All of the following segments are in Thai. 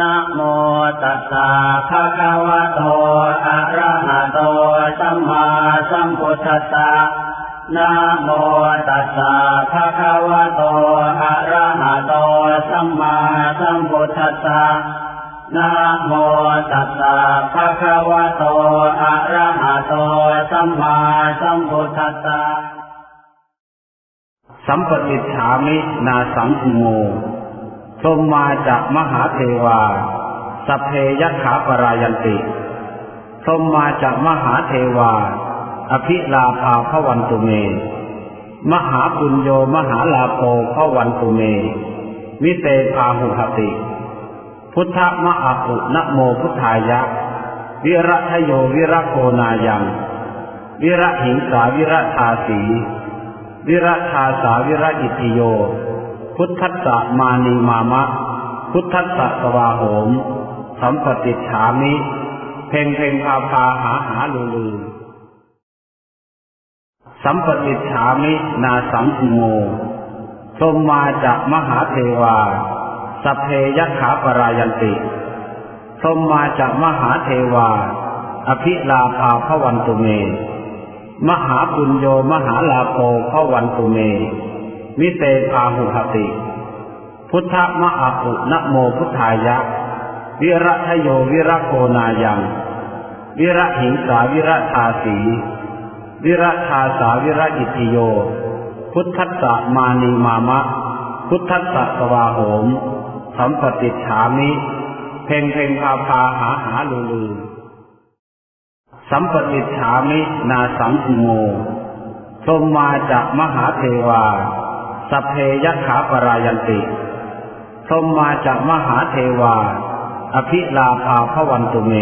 นะโมตัสสะภะคะวะโต อะระหะโต สัมมาสัมพุทธัสสะนะโมตัสสะภะคะวะโต อะระหะโต สัมมาสัมพุทธัสสะนะโมตัสสะภะคะวะโต อะระหะโต สัมมาสัมพุทธัสสะสัมปติฉามินาสังโม ทรงมาจากมหาเทวาสพเพยขาปรายันติทรงมาจากมหาเทวา อภิลาภาพวันตุเม มหาปุญโยมหาลาโภพวันตุเมมิเตพาหุหติ พุทธมหาปุนโมพุทธายะ วิระทโยวิระโกนายัง วิระหิงสาวิระทาสี วิระชาสาวิระอิติโย พุทธัสสะมานีมามะ พุทธัสสะสวาโหม สัมปติฉามิ เพ่งเพ่งพาพาหาหาลือลือสัมปติฉามินาสังโมทรงมาจากมหาเทวาสพเพยัขาปรายันติทรงมาจากมหาเทวา อภิลาภาพวันตุเม มหาปุญโยมหาลาโภพวันตุเม มิเตพาหุหติ พุทธมหาปุนโมพุทธายะ วิระทโยวิระโกนายัง วิระหิงสาวิระทาสี วิระชาสาวิระอิติโย พุทธัสสะมานีมามะ พุทธัสสะสวาโหมสัมปติฉามิ เพ่งเพ่งพาพาหาหาลือลือสัมปติฉามินาสังโมทรงมาจากมหาเทวา สพเพยขาปรายันติทรงมาจากมหาเทวา อภิลาภาพวันตุเม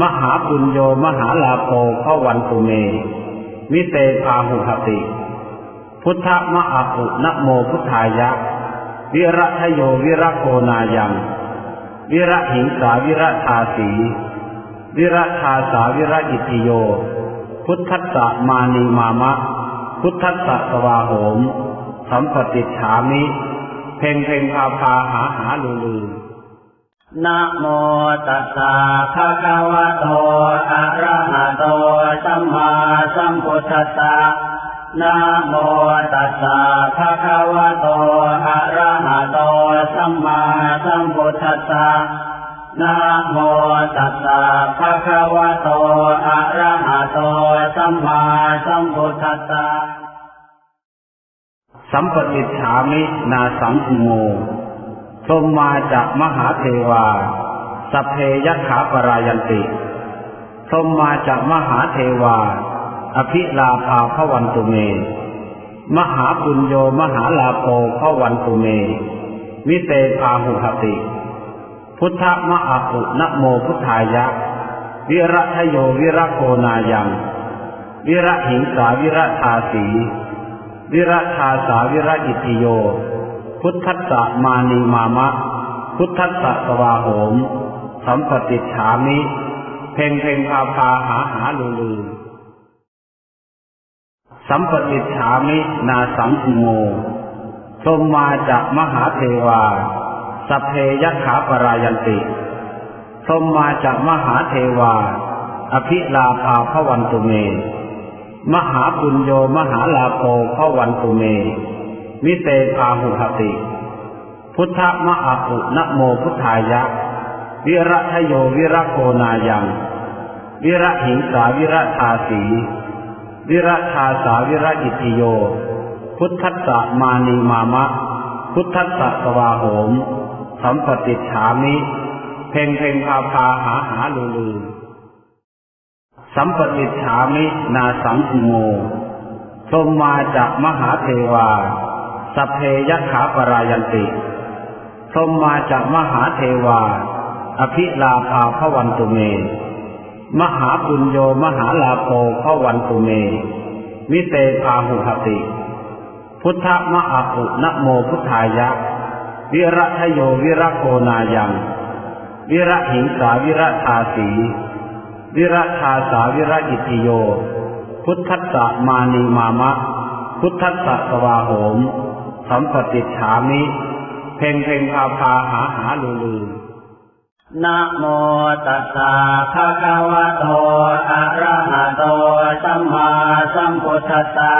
มหาปุญโยมหาลาโภพวันตุเมมิเตพาหุหติ พุทธมหาปุนโมพุทธายะ วิระทโยวิระโกนายัง วิระหิงสาวิระทาสี วิระชาสาวิระอิติโย พุทธัสสะมานีมามะ พุทธัสสะสวาโหม สัมปติฉามิ เพ่งเพ่งพาพาหาหาลือลือนะโมตัสสะภะคะวะโต อะระหะโต สัมมาสัมพุทธัสสะนะโมตัสสะภะคะวะโต อะระหะโต สัมมาสัมพุทธัสสะนะโมตัสสะภะคะวะโต อะระหะโต สัมมาสัมพุทธัสสะ สัมปติฉามินาสังโมทรงมาจากมหาเทวาสเพยัคขาปรายันติทรงมาจากมหาเทวา อภิลาภาพวันตุเม มหาปุญโยมหาลาโภพวันตุเมมิเตพาหุหติ พุทธมหาปุนโมพุทธายะ วิระทโยวิระโกนายัง วิระหิงสาวิระทาสี วิระชาสาวิระอิติโย พุทธัสสะมานีมามะ พุทธัสสะสวาโหม สัมปติฉามิ เพ่งเพ่งพาพาหาหาลือลือสัมปติฉามินาสังโมทรงมาจากมหาเทวาสพเพยัคขาปรายันติทรงมาจากมหาเทวา อภิลาภาพวันตุเม มหาปุญโยมหาลาโภพวันตุเมมิเตพาหุหติ พุทธมหาปุนโมพุทธายะ วิระทโยวิระโกนายัง วิระหิงสาวิระทาสี วิระชาสาวิระอิติโย พุทธัสสะมานีมามะ พุทธัสสะสวาโหมสัมปติฉามิ เพ่งเพ่งพาพาหาหาลือลือ สัมปติฉามินาสังโมทรงมาจากมหาเทวาสพเพยัคขาปรายันติทรงมาจากมหาเทวา อภิลาภาพวันตุเม มหาปุญโยมหาลาโภพวันตุเมมิเตพาหุหติ พุทธมหาปุนโมพุทธายะ วิระทโยวิระโกนายัง วิระหิงสาวิระทาสี วิระชาสาวิระอิติโย พุทธัสสะมานีมามะ พุทธัสสะสวาโหม สัมปติฉามิ เพ่งเพ่งพาพาหาหาลือลือนะโมตัสสะภะคะวะโต อะระหะโต สัมมาสัมพุทธัสสะ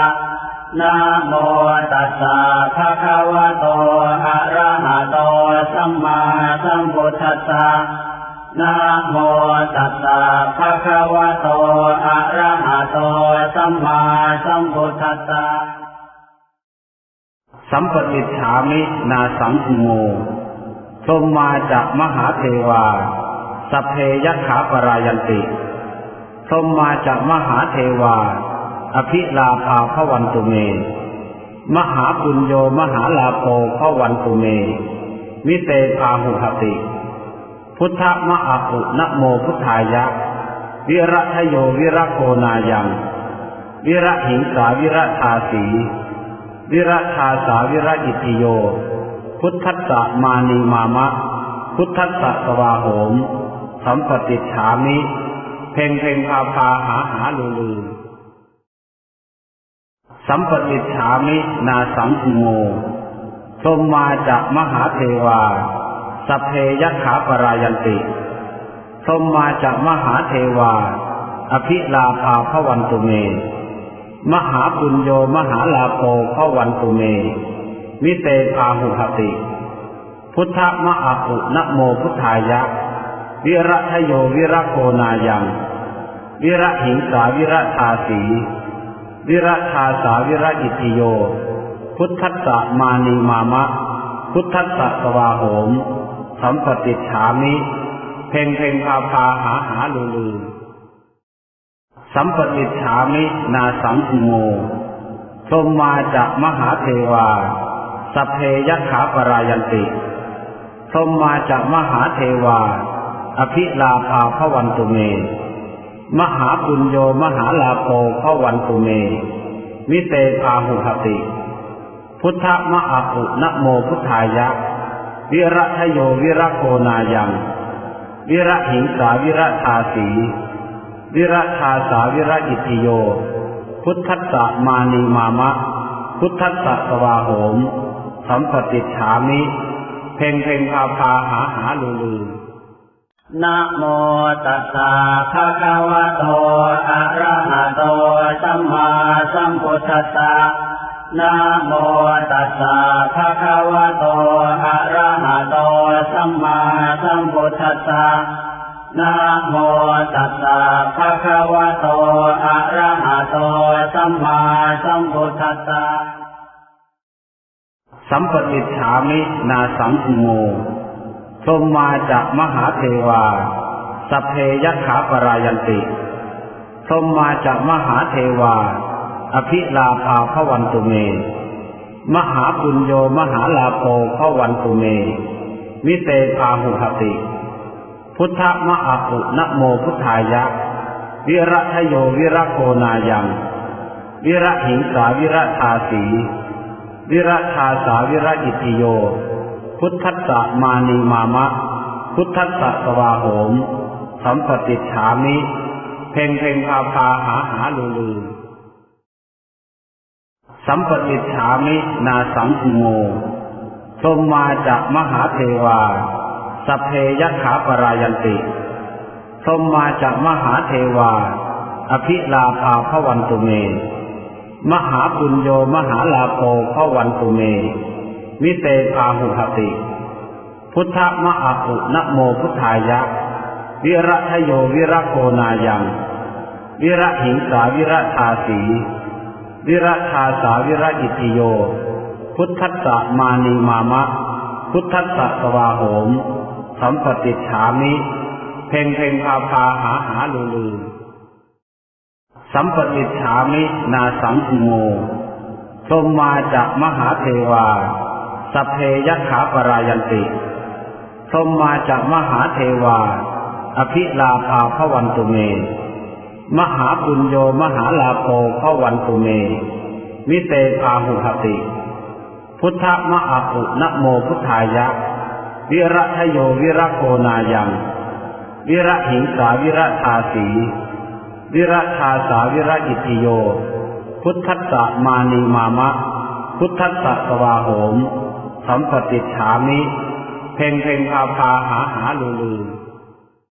นะโมตัสสะภะคะวะโต อะระหะโต สัมมาสัมพุทธัสสะ นะโมตัสสะภะคะวะโต อะระหะโต สัมมาสัมพุทธัสสะ สัมปติฉามินาสังโมทรงมาจากมหาเทวาสพเพยัคขาปรายันติทรงมาจากมหาเทวา อภิลาภาพวันตุเม มหาปุญโยมหาลาโภพวันตุเม มิเตพาหุหติ พุทธมะอาอุนโมพุทธายะ วิระทโยวิระโกนายัง วิระหิงสาวิระทาสี วิระชาสาวิระอิติโย พุทธัสสะมานีมามะ พุทธัสสะสวาโหม สัมปติฉามิ เพ่งเพ่งพาพาหาหาลือลือสัมปติฉามินาสังโมทรงมาจากมหาเทวา สเพยขาปรายันติทรงมาจากมหาเทวา อภิลาภาพวันตุเม มหาปุญโยมหาลาโภพวันตุเม มิเตพาหุหติ พุทธมะอาอุนโมพุทธายะ วิระทโยวิระโกนายัง วิระหิงสาวิระทาสี วิระชาสาวิระอิติโย พุทธัสสะมานีมามะ พุทธัสสะสวาโหม สัมปติฉามิ เพ่งเพ่งพาพาหาหาลือลือสัมปติฉามินาสังโมทรงมาจากมหาเทวาสพเพยัคขาปรายันติทรงมาจากมหาเทวา อภิลาภาพวันตุเม มหาปุญโยมหาลาโภพวันตุเมมิเตพาหุหติ พุทธมะอาอุนโมพุทธายะ วิระทโยวิระโกนายัง วิระหิงสาวิระทาสี วิระชาสาวิระอิติโย พุทธัสสะมานีมามะ พุทธัสสะสวาโหม สัมปติฉามิ เพ่งเพ่งพาพาหาหาลือลือนะโมตัสสะภะคะวะโต อะระหะโต สัมมาสัมพุทธัสสะ นะโมตัสสะภะคะวะโต อะระหะโต สัมมาสัมพุทธัสสะนะโมตัสสะภะคะวะโต อะระหะโต สัมมาสัมพุทธัสสะ สัมปติฉามินาสังคุโม ทรงมาจากมหาเทวาสพเพยขาปรายันติ ทรงมาจากมหาเทวา อภิลาภาพวันตุเม มหาปุญโยมหาลาโภพวันตุเมมิเตพาหุหติ พุทธมะอาอุนโมพุทธายะ วิระทโยวิระโกนายัง วิระหิงสาวิระทาสี วิระชาสาวิระอิติโย พุทธัสสะมานีมามะ พุทธัสสะสวาโหม สัมปติฉามิ เพ่งเพ่งพาพาหาหาลือลือ สัมปติฉามินาสังโมทรงมาจากมหาเทวาสพเพยัคขาปรายันติทรงมาจากมหาเทวา อภิลาภาพวันตุเม มหาปุญโยมหาลาโภพวันตุเมมิเตพาหุหติ พุทธมะอาอุนโมพุทธายะ วิระทโยวิระโกนายัง วิระหิงสาวิระทาสี วิระชาสาวิระอิติโย พุทธัสสะมานีมามะ พุทธัสสะสวาโหม สัมปติฉามิ เพ่งเพ่งพาพาหาหาลือลือ สัมปติฉามินาสังคุโมทรงมาจากมหาเทวา สัพเพยัคขาปรายันติทรงมาจากมหาเทวา อภิลาภาพวันตุเม มหาปุญโยมหาลาโภพวันตุเมมิเตพาหุหติ พุทธมะอาอุนโมพุทธายะ วิระทโยวิระโกนายัง วิระหิงสาวิระทาสี วิระชาสาวิระอิติโย พุทธัสสะมานีมามะ พุทธัสสะสวาโหม สัมปติฉามิ เพ่งเพ่งพาพาหาหาลือลือ